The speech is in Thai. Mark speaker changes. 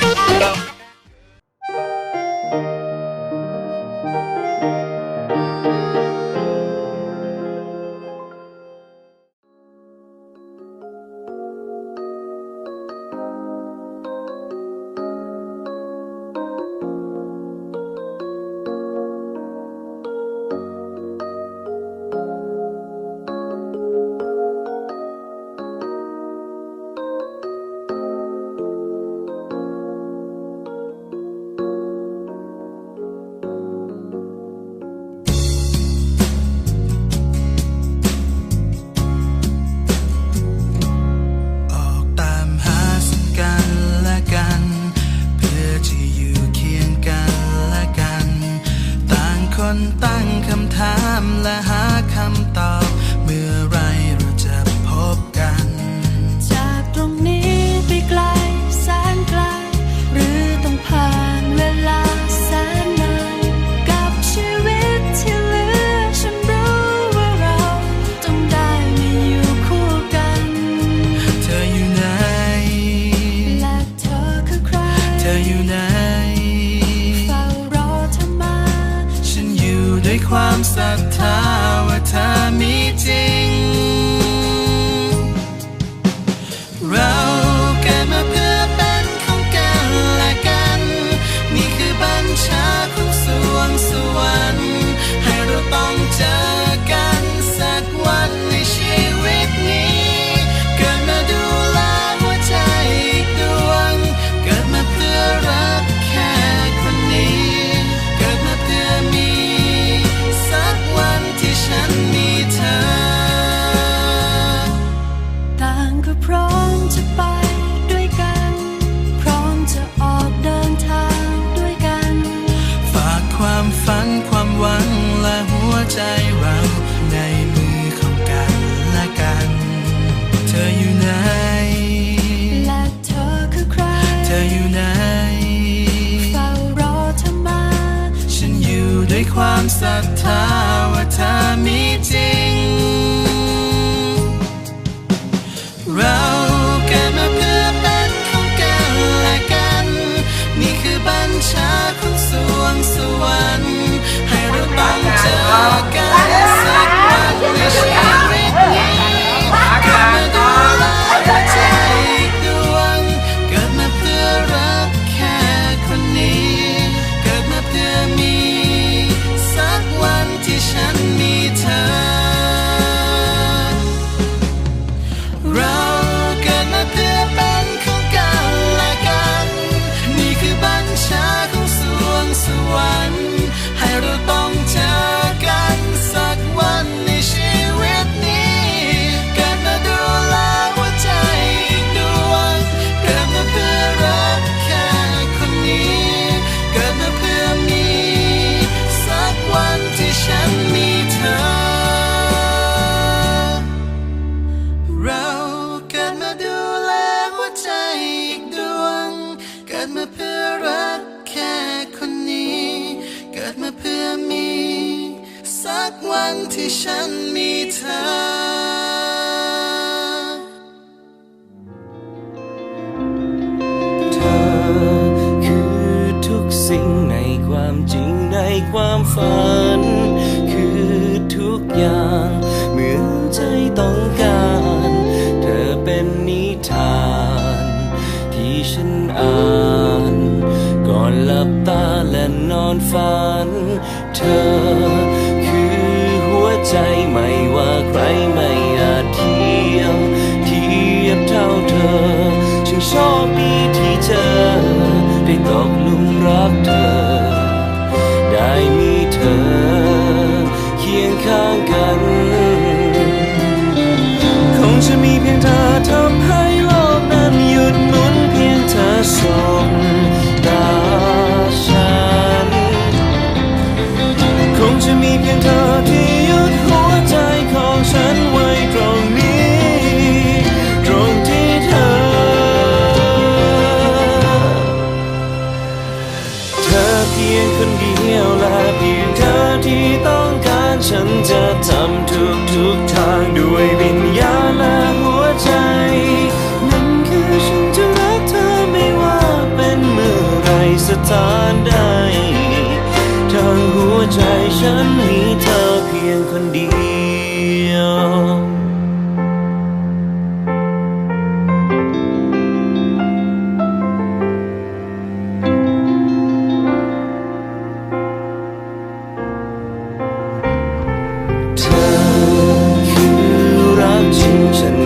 Speaker 1: Bye. คนตั้งคำถามและหา เธอว่าเธอมีจริง ใจเราในมือขอกันละกัน เธออยู่ไหน
Speaker 2: และเธอคือใคร
Speaker 1: เธออยู่ไหน
Speaker 2: เฝ้ารอเธอมา
Speaker 1: ฉันอยู่ด้วยความศรัทธาว่าเธอ How can ดมาเพื่อมี สักวันที่ฉันมีเธอิ่งในความจริ
Speaker 3: งในความฝัน คือทุกอย่างเหมือนใจต้องการ เธอเป็นนิทาน ที่ฉันอ่าน ก่อนหลับตาและนอนฝัน เธอคือหัวใจไม่ว่าใครไม่อาจเทียมเทียบเท่าเธอฉันชอบดีที่เธอ ได้ตกลุมรักเธอ เพียงคนเดียวและเพียงเธอที่ต้องการฉันจะทำทุกทุกทางด้วยวิญญาณและหัวใจ นั่นคือฉันจะรักเธอไม่ว่าเป็นเมื่อไรสถานใดทางหัวใจฉันมีเธอเพียงคนเดียว รัก